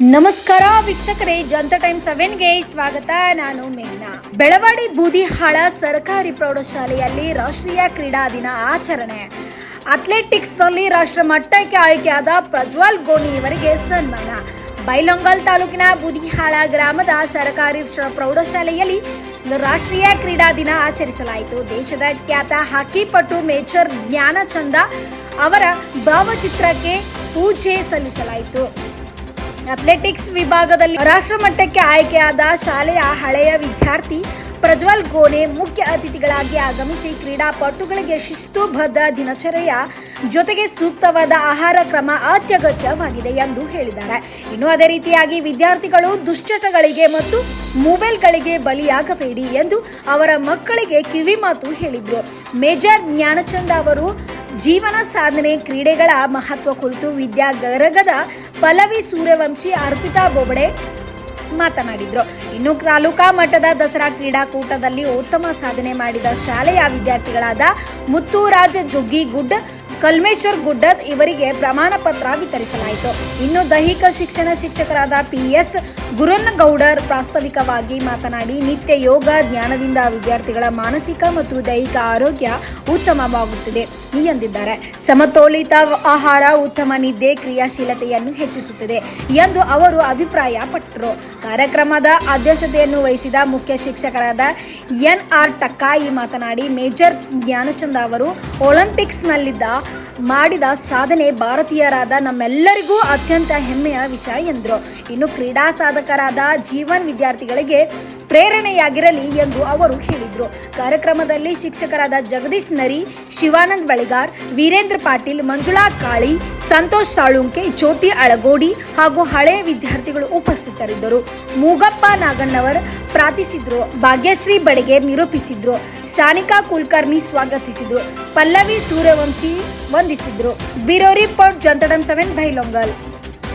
ನಮಸ್ಕಾರ ವೀಕ್ಷಕರೇ, ಜನತಾ ಟೈಮ್ ಸೆವೆನ್ಗೆ ಸ್ವಾಗತ. ನಾನು ಮೇಘ್ನಾ. ಬೆಳವಾಡಿ ಬೂದಿಹಾಳ ಸರ್ಕಾರಿ ಪ್ರೌಢಶಾಲೆಯಲ್ಲಿ ರಾಷ್ಟ್ರೀಯ ಕ್ರೀಡಾ ದಿನ ಆಚರಣೆ. ಅಥ್ಲೆಟಿಕ್ಸ್ನಲ್ಲಿ ರಾಷ್ಟ್ರ ಮಟ್ಟಕ್ಕೆ ಆಯ್ಕೆಯಾದ ಪ್ರಜ್ವಲ್ ಗೋನಿ ಇವರಿಗೆ ಸನ್ಮಾನ. ಬೈಲೊಂಗಲ್ ತಾಲೂಕಿನ ಬೂದಿಹಾಳ ಗ್ರಾಮದ ಸರ್ಕಾರಿ ಪ್ರೌಢಶಾಲೆಯಲ್ಲಿ ರಾಷ್ಟ್ರೀಯ ಕ್ರೀಡಾ ದಿನ ಆಚರಿಸಲಾಯಿತು. ದೇಶದ ಖ್ಯಾತ ಹಾಕಿ ಪಟು ಮೇಜರ್ ಜ್ಞಾನಚಂದ ಅವರ ಭಾವಚಿತ್ರಕ್ಕೆ ಪೂಜೆ ಸಲ್ಲಿಸಲಾಯಿತು. ಅಥ್ಲೆಟಿಕ್ಸ್ ವಿಭಾಗದಲ್ಲಿ ರಾಷ್ಟ್ರಮಟ್ಟಕ್ಕೆ ಆಯ್ಕೆಯಾದ ಶಾಲೆಯ ಹಳೆಯ ವಿದ್ಯಾರ್ಥಿ ಪ್ರಜ್ವಲ್ ಗೋನೆ ಮುಖ್ಯ ಅತಿಥಿಗಳಾಗಿ ಆಗಮಿಸಿ ಕ್ರೀಡಾಪಟುಗಳಿಗೆ ಶಿಸ್ತುಬದ್ಧ ದಿನಚರಿಯ ಜೊತೆಗೆ ಸೂಕ್ತವಾದ ಆಹಾರ ಕ್ರಮ ಅತ್ಯಗತ್ಯವಾಗಿದೆ ಎಂದು ಹೇಳಿದ್ದಾರೆ. ಇನ್ನು ಅದೇ ರೀತಿಯಾಗಿ ವಿದ್ಯಾರ್ಥಿಗಳು ದುಶ್ಚಟಗಳಿಗೆ ಮತ್ತು ಮೊಬೈಲ್ಗಳಿಗೆ ಬಲಿಯಾಗಬೇಡಿ ಎಂದು ಅವರ ಮಕ್ಕಳಿಗೆ ಕಿವಿಮಾತು ಹೇಳಿದರು. ಮೇಜರ್ ಜ್ಞಾನಚಂದ ಅವರು, ಜೀವನ ಸಾಧನೆ ಕ್ರೀಡೆಗಳ ಮಹತ್ವ ಕುರಿತು ವಿದ್ಯಾಗರಗದ ಪಲ್ಲವಿ ಸೂರ್ಯವಂಶಿ ಅರ್ಪಿತಾ ಬೊಬಡೆ ಮಾತನಾಡಿದ್ರು. ಇನ್ನು ತಾಲೂಕಾ ಮಟ್ಟದ ದಸರಾ ಕ್ರೀಡಾಕೂಟದಲ್ಲಿ ಉತ್ತಮ ಸಾಧನೆ ಮಾಡಿದ ಶಾಲೆಯ ವಿದ್ಯಾರ್ಥಿಗಳಾದ ಮುತ್ತುರಾಜ್ ಜುಗ್ಗಿಗುಡ್ ಕಲ್ಮೇಶ್ವರ್ ಗುಡ್ಡದ್ ಇವರಿಗೆ ಪ್ರಮಾಣ ಪತ್ರ ವಿತರಿಸಲಾಯಿತು. ಇನ್ನು ದೈಹಿಕ ಶಿಕ್ಷಣ ಶಿಕ್ಷಕರಾದ ಪಿ ಎಸ್ ಗುರನ್ನಗೌಡರ್ ಪ್ರಾಸ್ತಾವಿಕವಾಗಿ ಮಾತನಾಡಿ, ನಿತ್ಯ ಯೋಗ ಜ್ಞಾನದಿಂದ ವಿದ್ಯಾರ್ಥಿಗಳ ಮಾನಸಿಕ ಮತ್ತು ದೈಹಿಕ ಆರೋಗ್ಯ ಉತ್ತಮವಾಗುತ್ತಿದೆ ಎಂದಿದ್ದಾರೆ. ಸಮತೋಲಿತ ಆಹಾರ, ಉತ್ತಮ ನಿದ್ದೆ, ಕ್ರಿಯಾಶೀಲತೆಯನ್ನು ಹೆಚ್ಚಿಸುತ್ತದೆ ಎಂದು ಅವರು ಅಭಿಪ್ರಾಯಪಟ್ಟರು. ಕಾರ್ಯಕ್ರಮದ ಅಧ್ಯಕ್ಷತೆಯನ್ನು ವಹಿಸಿದ ಮುಖ್ಯ ಶಿಕ್ಷಕರಾದ ಎನ್ ಆರ್ ಟಕ್ಕಾಯಿ ಮಾತನಾಡಿ, ಮೇಜರ್ ಜ್ಞಾನಚಂದ ಅವರು ಒಲಿಂಪಿಕ್ಸ್ನಲ್ಲಿದ್ದ ಮಾಡಿದ ಸಾಧನೆ ಭಾರತೀಯರಾದ ನಮ್ಮೆಲ್ಲರಿಗೂ ಅತ್ಯಂತ ಹೆಮ್ಮೆಯ ವಿಷಯ ಎಂದರು. ಇನ್ನು ಕ್ರೀಡಾ ಸಾಧಕರಾದ ಜೀವನ್ ವಿದ್ಯಾರ್ಥಿಗಳಿಗೆ ಪ್ರೇರಣೆಯಾಗಿರಲಿ ಎಂದು ಅವರು ಹೇಳಿದರು. ಕಾರ್ಯಕ್ರಮದಲ್ಲಿ ಶಿಕ್ಷಕರಾದ ಜಗದೀಶ್ ನರಿ, ಶಿವಾನಂದ್ ಬಳಿಗಾರ್, ವೀರೇಂದ್ರ ಪಾಟೀಲ್, ಮಂಜುಳಾ ಕಾಳಿ, ಸಂತೋಷ್ ಸಾಳುಂಕೆ, ಜ್ಯೋತಿ ಅಳಗೋಡಿ ಹಾಗೂ ಹಳೆಯ ವಿದ್ಯಾರ್ಥಿಗಳು ಉಪಸ್ಥಿತರಿದ್ದರು. ಮೂಗಪ್ಪ ನಾಗಣ್ಣವರ್ ಪ್ರಾರ್ಥಿಸಿದ್ರು, ಭಾಗ್ಯಶ್ರೀ ಬಡಿಗೆ ನಿರೂಪಿಸಿದ್ರು, ಸಾನಿಕಾ ಕುಲಕರ್ಣಿ ಸ್ವಾಗತಿಸಿದ್ರು, ಪಲ್ಲವಿ ಸೂರ್ಯವಂಶಿ ವಂದಿಸಿದ್ರು. ಬ್ಯೂರೋ ರಿಪೋರ್ಟ್, ಜಂತಡಂ ಸೆವೆನ್, ಬೈಲೊಂಗಲ್.